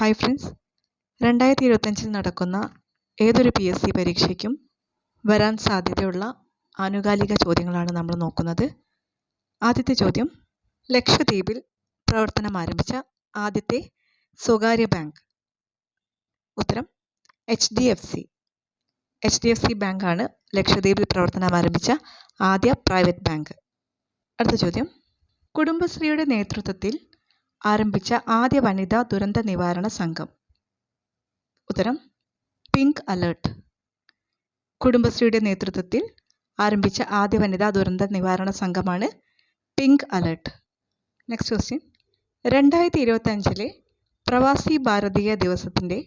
Hi friends രണ്ടായിരത്തി ഇരുപത്തഞ്ചിൽ നടക്കുന്ന ഏതൊരു പി എസ് സി പരീക്ഷയ്ക്കും വരാൻ സാധ്യതയുള്ള ആനുകാലിക ചോദ്യങ്ങളാണ് നമ്മൾ നോക്കുന്നത്. ആദ്യത്തെ ചോദ്യം ലക്ഷദ്വീപിൽ പ്രവർത്തനം ആരംഭിച്ച ആദ്യത്തെ സ്വകാര്യ ബാങ്ക്. ഉത്തരം H D F C H D F C ബാങ്കാണ് ലക്ഷദ്വീപിൽ പ്രവർത്തനം ആരംഭിച്ച ആദ്യ പ്രൈവറ്റ് ബാങ്ക് അടുത്ത ചോദ്യം കുടുംബശ്രീയുടെ നേതൃത്വത്തിൽ ആരംഭിച്ച ആദ്യ വനിതാ ദുരന്ത നിവാരണ സംഘം. ഉത്തരം പിങ്ക് അലേർട്ട് കുടുംബശ്രീയുടെ നേതൃത്വത്തിൽ ആരംഭിച്ച ആദ്യ വനിതാ ദുരന്ത നിവാരണ സംഘമാണ് പിങ്ക് അലേർട്ട് നെക്സ്റ്റ് ക്വസ്റ്റ്യൻ രണ്ടായിരത്തി ഇരുപത്തഞ്ചിലെ പ്രവാസി ഭാരതീയ ദിവസത്തിന്റെ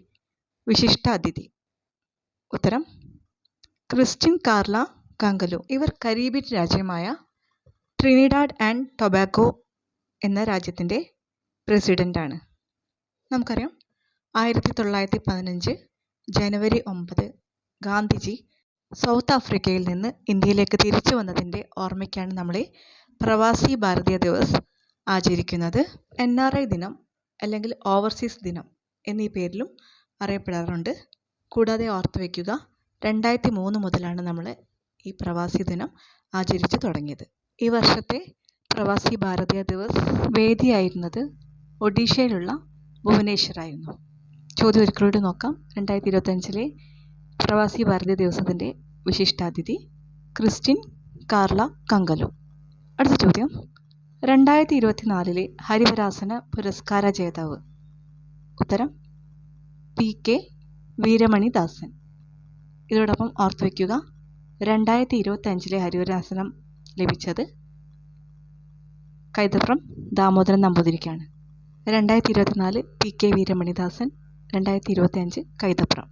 വിശിഷ്ട അതിഥി. ഉത്തരം ക്രിസ്റ്റിൻ കാർല കാങ്കലു ഇവർ കരീബിയൻ രാജ്യമായ ട്രിനിഡാഡ് ആൻഡ് ടൊബാക്കോ എന്ന രാജ്യത്തിന്റെ പ്രസിഡന്റാണ് നമുക്കറിയാം ആയിരത്തി തൊള്ളായിരത്തി പതിനഞ്ച് ജനുവരി ഒമ്പത് ഗാന്ധിജി സൗത്ത് ആഫ്രിക്കയിൽ നിന്ന് ഇന്ത്യയിലേക്ക് തിരിച്ചു വന്നതിന്റെ ഓർമ്മയ്ക്കാണ് നമ്മൾ പ്രവാസി ഭാരതീയ ദിവസ് ആചരിക്കുന്നത്. എൻ ആർ ഐ ദിനം അല്ലെങ്കിൽ ഓവർസീസ് ദിനം എന്നീ പേരിലും അറിയപ്പെടാറുണ്ട്. കൂടാതെ ഓർത്തു വയ്ക്കുക രണ്ടായിരത്തി മൂന്ന് മുതലാണ് നമ്മൾ ഈ പ്രവാസി ദിനം ആചരിച്ചു തുടങ്ങിയത്. ഈ വർഷത്തെ പ്രവാസി ഭാരതീയ ദിവസ് വേദിയായിരുന്നത് ഒഡീഷയിലുള്ള ഭുവനേശ്വറായിരുന്നു ചോദ്യം ഒരിക്കലൂടെ നോക്കാം. രണ്ടായിരത്തി ഇരുപത്തഞ്ചിലെ പ്രവാസി ഭാരതീയ ദിവസത്തിന്റെ വിശിഷ്ടാതിഥി ക്രിസ്റ്റിൻ കാർല കങ്കലു. അടുത്ത ചോദ്യം. രണ്ടായിരത്തി ഇരുപത്തിനാലിലെ ഹരിവരാസന പുരസ്കാര ജേതാവ്. ഉത്തരം പി കെ വീരമണിദാസൻ. ഇതോടൊപ്പം ഓർത്തു വയ്ക്കുക രണ്ടായിരത്തി ഇരുപത്തി അഞ്ചിലെ ഹരിവരാസനം ലഭിച്ചത് കൈതപ്രം ദാമോദരൻ നമ്പൂതിരിക്കാണ്. രണ്ടായിരത്തി ഇരുപത്തിനാല് പി കെ വീരമണിദാസൻ രണ്ടായിരത്തി ഇരുപത്തി അഞ്ച് കൈതപ്രം.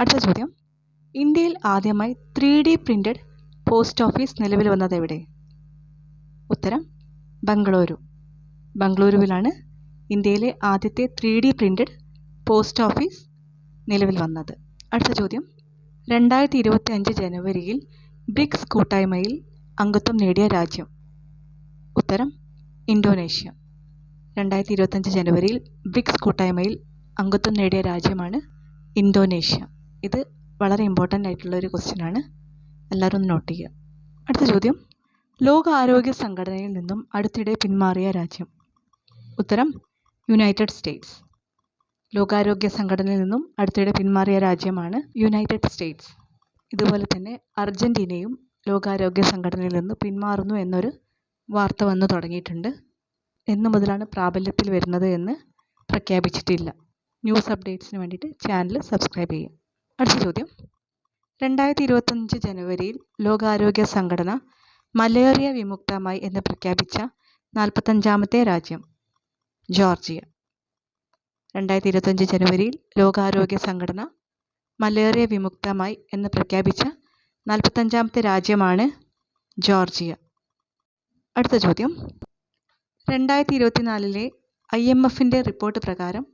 അടുത്ത ചോദ്യം. ഇന്ത്യയിൽ ആദ്യമായി three D printed post office നിലവിൽ വന്നത് എവിടെ? ഉത്തരം ബംഗളൂരു. ബംഗളൂരുവിലാണ് ഇന്ത്യയിലെ ആദ്യത്തെ three D printed post office നിലവിൽ വന്നത്. അടുത്ത ചോദ്യം. രണ്ടായിരത്തി ഇരുപത്തി അഞ്ച് ജനുവരിയിൽ ബ്രിക്സ് കൂട്ടായ്മയിൽ അംഗത്വം നേടിയ രാജ്യം? ഉത്തരം ഇന്തോനേഷ്യ. രണ്ടായിരത്തി ഇരുപത്തഞ്ച് ജനുവരിയിൽ ബ്രിക്സ് കൂട്ടായ്മയിൽ അംഗത്വം നേടിയ രാജ്യമാണ് ഇന്തോനേഷ്യ. ഇത് വളരെ ഇമ്പോർട്ടന്റ് ആയിട്ടുള്ള ഒരു ക്വസ്റ്റ്യൻ ആണ്. എല്ലാവരും നോട്ട് ചെയ്യുക. അടുത്ത ചോദ്യം. ലോക ആരോഗ്യ സംഘടനയിൽ നിന്നും അടുത്തിടെ പിന്മാറിയ രാജ്യം. ഉത്തരം യുണൈറ്റഡ് സ്റ്റേറ്റ്സ് ലോകാരോഗ്യ സംഘടനയിൽ നിന്നും അടുത്തിടെ പിന്മാറിയ രാജ്യമാണ് യുണൈറ്റഡ് സ്റ്റേറ്റ്സ് ഇതുപോലെ തന്നെ അർജന്റീനയും ലോകാരോഗ്യ സംഘടനയിൽ നിന്ന് പിന്മാറുന്നു എന്നൊരു വാർത്ത വന്നു തുടങ്ങിയിട്ടുണ്ട്. എന്ന് മുതലാണ് പ്രാബല്യത്തിൽ വരുന്നത് എന്ന് പ്രഖ്യാപിച്ചിട്ടില്ല. ന്യൂസ് അപ്ഡേറ്റ്സിന് വേണ്ടിയിട്ട് ചാനൽ സബ്സ്ക്രൈബ് ചെയ്യുക. അടുത്ത ചോദ്യം. രണ്ടായിരത്തി ഇരുപത്തഞ്ച് ജനുവരിയിൽ ലോകാരോഗ്യ സംഘടന മലേറിയ വിമുക്തമായി എന്ന് പ്രഖ്യാപിച്ച നാൽപ്പത്തഞ്ചാമത്തെ രാജ്യം ജോർജിയ. രണ്ടായിരത്തി ഇരുപത്തഞ്ച് ജനുവരിയിൽ ലോകാരോഗ്യ സംഘടന മലേറിയ വിമുക്തമായി എന്ന് പ്രഖ്യാപിച്ച നാൽപ്പത്തഞ്ചാമത്തെ രാജ്യമാണ് ജോർജിയ. അടുത്ത ചോദ്യം. രണ്ടായിരത്തി ഇരുപത്തിനാലിലെ ഐ എം എഫിന്റെ റിപ്പോർട്ട് പ്രകാരം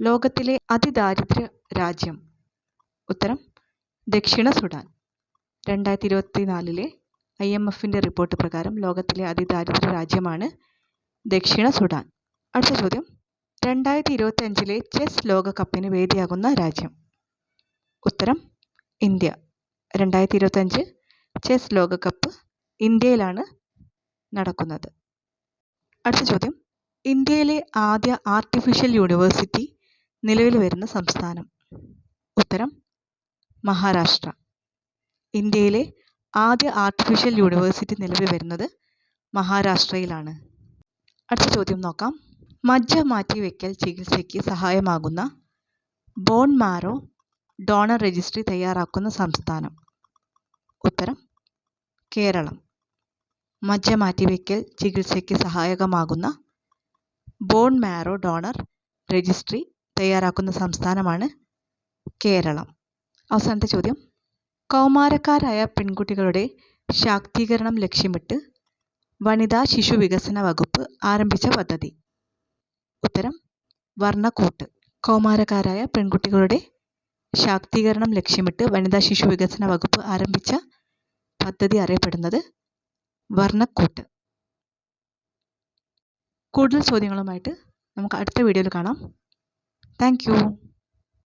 ലോകത്തിലെ അതിദാരിദ്ര്യ രാജ്യം. ഉത്തരം ദക്ഷിണ സുഡാൻ. രണ്ടായിരത്തി ഇരുപത്തിനാലിലെ ഐ എം എഫിന്റെ റിപ്പോർട്ട് പ്രകാരം ലോകത്തിലെ അതിദാരിദ്ര്യ രാജ്യമാണ് ദക്ഷിണ സുഡാൻ. അടുത്ത ചോദ്യം രണ്ടായിരത്തി ഇരുപത്തി അഞ്ചിലെ ചെസ് ലോകകപ്പിന് വേദിയാകുന്ന രാജ്യം. ഉത്തരം ഇന്ത്യ. രണ്ടായിരത്തി ഇരുപത്തഞ്ച് ചെസ് ലോകകപ്പ് ഇന്ത്യയിലാണ് നടക്കുന്നത്. അടുത്ത ചോദ്യം. ഇന്ത്യയിലെ ആദ്യ ആർട്ടിഫിഷ്യൽ യൂണിവേഴ്സിറ്റി നിലവിൽ വരുന്ന സംസ്ഥാനം. ഉത്തരം മഹാരാഷ്ട്ര. ഇന്ത്യയിലെ ആദ്യ ആർട്ടിഫിഷ്യൽ യൂണിവേഴ്സിറ്റി നിലവിൽ വരുന്നത് മഹാരാഷ്ട്രയിലാണ്. അടുത്ത ചോദ്യം നോക്കാം. മജ്ജ മാറ്റിവെക്കൽ ചികിത്സയ്ക്ക് സഹായമാകുന്ന ബോൺ മാരോ ഡോണർ രജിസ്ട്രി തയ്യാറാക്കുന്ന സംസ്ഥാനം. ഉത്തരം കേരളം. മജ്ജ മാറ്റിവെക്കൽ ചികിത്സയ്ക്ക് സഹായകമാകുന്ന ബോൺ മാരോ ഡോണർ രജിസ്ട്രി തയ്യാറാക്കുന്ന സംസ്ഥാനമാണ് കേരളം. അവസാനത്തെ ചോദ്യം. കൗമാരക്കാരായ പെൺകുട്ടികളുടെ ശാക്തീകരണം ലക്ഷ്യമിട്ട് വനിതാ ശിശു വികസന വകുപ്പ് ആരംഭിച്ച പദ്ധതി. ഉത്തരം. വർണക്കൂട്ട്. കൗമാരക്കാരായ പെൺകുട്ടികളുടെ ശാക്തീകരണം ലക്ഷ്യമിട്ട് വനിതാ ശിശു വികസന വകുപ്പ് ആരംഭിച്ച പദ്ധതി അറിയപ്പെടുന്നത് വർണക്കൂട്ട്. കൂടുതൽ ചോദ്യങ്ങളുമായിട്ട് നമുക്ക് അടുത്ത വീഡിയോയിൽ കാണാം. Thank you.